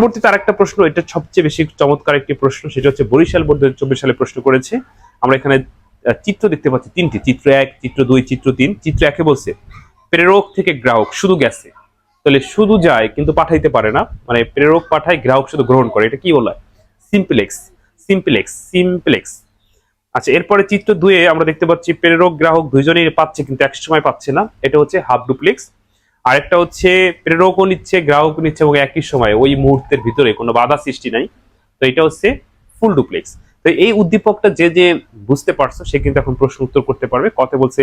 পরবর্তীতে আরেকটা প্রশ্ন, এটা সবচেয়ে বেশি চমৎকার একটি প্রশ্ন, সেটা হচ্ছে বরিশাল বোর্ড চব্বিশ সালে প্রশ্ন করেছে। আমরা এখানে চিত্র দেখতে পাচ্ছি তিনটি, চিত্র এক, চিত্র দুই, চিত্র তিন। চিত্র একে বলছে, প্রেরক থেকে গ্রাহক, শুধু গেছে। তাহলে শুধু যায়, কিন্তু পাঠাইতে পারে না। মানে প্রেরক পাঠায়, গ্রাহক শুধু গ্রহণ করে। এটা কি বলা সিম্পলেক্স সিম্পলেক্স সিম্পলেক্স আচ্ছা এরপরে চিত্র দুয়ে আমরা দেখতে পাচ্ছি, প্রেরক, গ্রাহক দুইজনেই পাচ্ছে, কিন্তু এক সময় পাচ্ছে না। এটা হচ্ছে হাফ ডুপ্লেক্স আরেকটা হচ্ছে প্রেরকও নিচ্ছে, গ্রাহকও নিচ্ছে এবং একই সময় ওই মুহূর্তের ভিতরে কোনো বাধা সৃষ্টি নাই। তো এটা হচ্ছে ফুল ডুপ্লেক্স। তো এই উদ্দীপকটা যে যে বুঝতে পারছ, সে কিন্তু এখন প্রশ্ন উত্তর করতে পারবে। কথা বলছে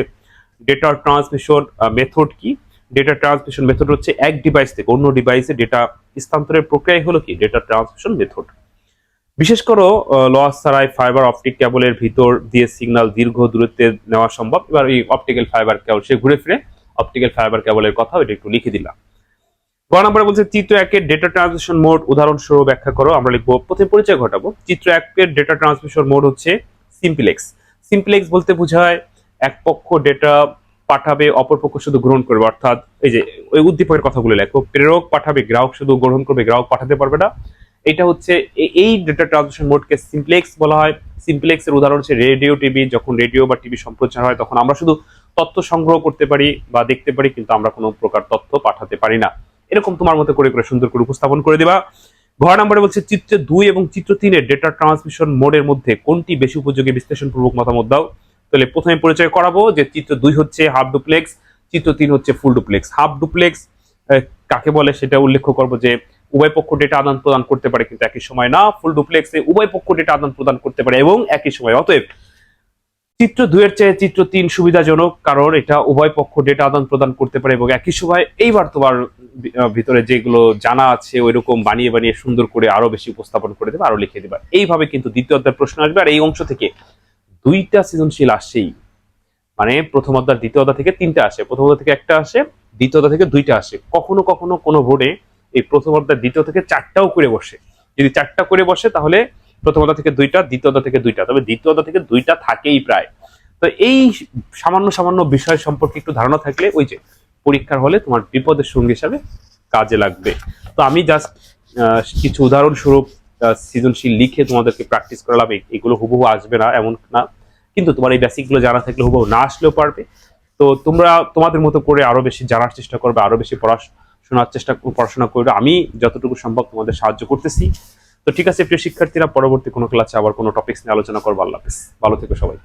ডেটা ট্রান্সমিশন মেথড কি? ডেটা ট্রান্সমিশন মেথড হচ্ছে এক ডিভাইস থেকে অন্য ডিভাইসে ডেটা স্থানান্তরের প্রক্রিয়া হলো কি? ডেটা ট্রান্সমিশন মেথড বিশেষ করে লস ছাড়াই ফাইবার অপটিক কেবলের ভিতর দিয়ে সিগন্যাল দীর্ঘ দূরত্বে নেওয়া সম্ভব। এবার এই অপটিক্যাল ফাইবার কেবল সে ঘুরে ফিরে অপটিক্যাল ফাইবার কেবলের কথা এটা একটু লিখে দিলাম। গ নম্বরে বলছে, চিত্র একের ডেটা ট্রান্সমিশন মোড উদাহরণস্বরূপ ব্যাখ্যা করো, আমরা লিখব, প্রথমে পরিচয় ঘটাবো। চিত্র একের ডেটা ট্রান্সমিশন মোড হচ্ছে সিম্পলেক্স সিম্পলেক্স বলতে বোঝায়, এক পক্ষ ডেটা পাঠাবে, অপর পক্ষ শুধু গ্রহণ করবে। অর্থাৎ এই যে, ওই উদ্দীপকের কথাগুলো লেখো, প্রেরক পাঠাবে, গ্রাহক শুধু গ্রহণ করবে, গ্রাহক পাঠাতে পারবে না। এটা হচ্ছে এই ডেটা ট্রান্সমিশন মোডকে সিম্পলেক্স বলা হয়। সিম্পলেক্স এর উদাহরণ হচ্ছে রেডিও, টিভি, যখন রেডিও বা টিভি সম্প্রচার হয়, তখন আমরা শুধু তথ্য সংগ্রহ করতে পারি বা দেখতে পারি, কিন্তু আমরা কোনো প্রকার তথ্য পাঠাতে পারি না। এরকম তোমার মতো করে করে সুন্দর করে উপস্থাপন করে দেবা। ঘর নম্বরে বলছে, চিত্র দুই এবং চিত্র তিনের ডেটা ট্রান্সমিশন মোডের মধ্যে কোনটি বেশি উপযোগী বিশ্লেষণপূর্বক মতামত দাও? তাহলে প্রথমে পরিচয় করাবো যে চিত্র দুই হচ্ছে হাফ ডুপ্লেক্স চিত্র তিন হচ্ছে ফুল ডুপ্লেক্স হাফ ডুপ্লেক্স কাকে বলে সেটা উল্লেখ করব যে উভয় পক্ষ ডেটা আদান প্রদান করতে পারে কিন্তু একই সময় না। ফুল ডুপ্লেক্সে উভয় পক্ষ ডেটা আদান প্রদান করতে পারে এবং একই সময়। অতএব চিত্র দুইয়ের চেয়ে চিত্র তিন সুবিধাজনক, কারণ এটা উভয় পক্ষ ডেটা আদান প্রদান করতে পারে এবং একই সময় এইবার তোমার ভিতরে যেগুলো জানা আছে ওই রকম বানিয়ে বানিয়ে সুন্দর করে আরও বেশি উপস্থাপন করে দেবে, আরও লিখে দেবে। এইভাবে কিন্তু দ্বিতীয় অধ্যায়ের প্রশ্ন আসবে আর এই অংশ থেকে দুইটা সৃজনশীল আসেই। মানে প্রথম অধ্যায়, দ্বিতীয় অধ্যায় থেকে তিনটা আসে, প্রথম অধ্যায় থেকে একটা আসে, দ্বিতীয় অধ্যায় থেকে দুইটা আসে। কখনো কখনো কোনো বোর্ডে এই প্রথম অধ্যায়, দ্বিতীয় থেকে চারটাও করে বসে। যদি চারটা করে বসে তাহলে প্রথম অধ্যায় থেকে দুইটা দ্বিতীয় অধ্যায় থেকে দুইটা। তবে দ্বিতীয় অধ্যায় থেকে দুইটা থাকেই প্রায়। তো এই সামান্য সামান্য বিষয় সম্পর্কে একটু ধারণা থাকলে ওই যে পরীক্ষার হলে তোমার বিপদের সঙ্গী হিসাবে কাজে লাগবে। তো আমি জাস্ট কিছু উদাহরণস্বরূপ সৃজনশীল লিখে তোমাদেরকে প্র্যাকটিস করালাম। এগুলো হুবহু আসবে না, এমন না। কিন্তু তোমার এই বেসিকগুলো জানা থাকলে হুবহু না আসলেও পারবে। তো তোমরা তোমাদের মতো করে আরও বেশি জানার চেষ্টা করবে, আরও বেশি পড়াশোনার চেষ্টা, পড়াশোনা করবে। আমি যতটুকু সম্ভব তোমাদের সাহায্য করতেছি। তো ঠিক আছে, প্রিয় শিক্ষার্থীরা, পরবর্তী কোনো ক্লাসে আবার কোনো টপিক্স নিয়ে আলোচনা করব। আল্লাহ ভালো থেকো সবাই।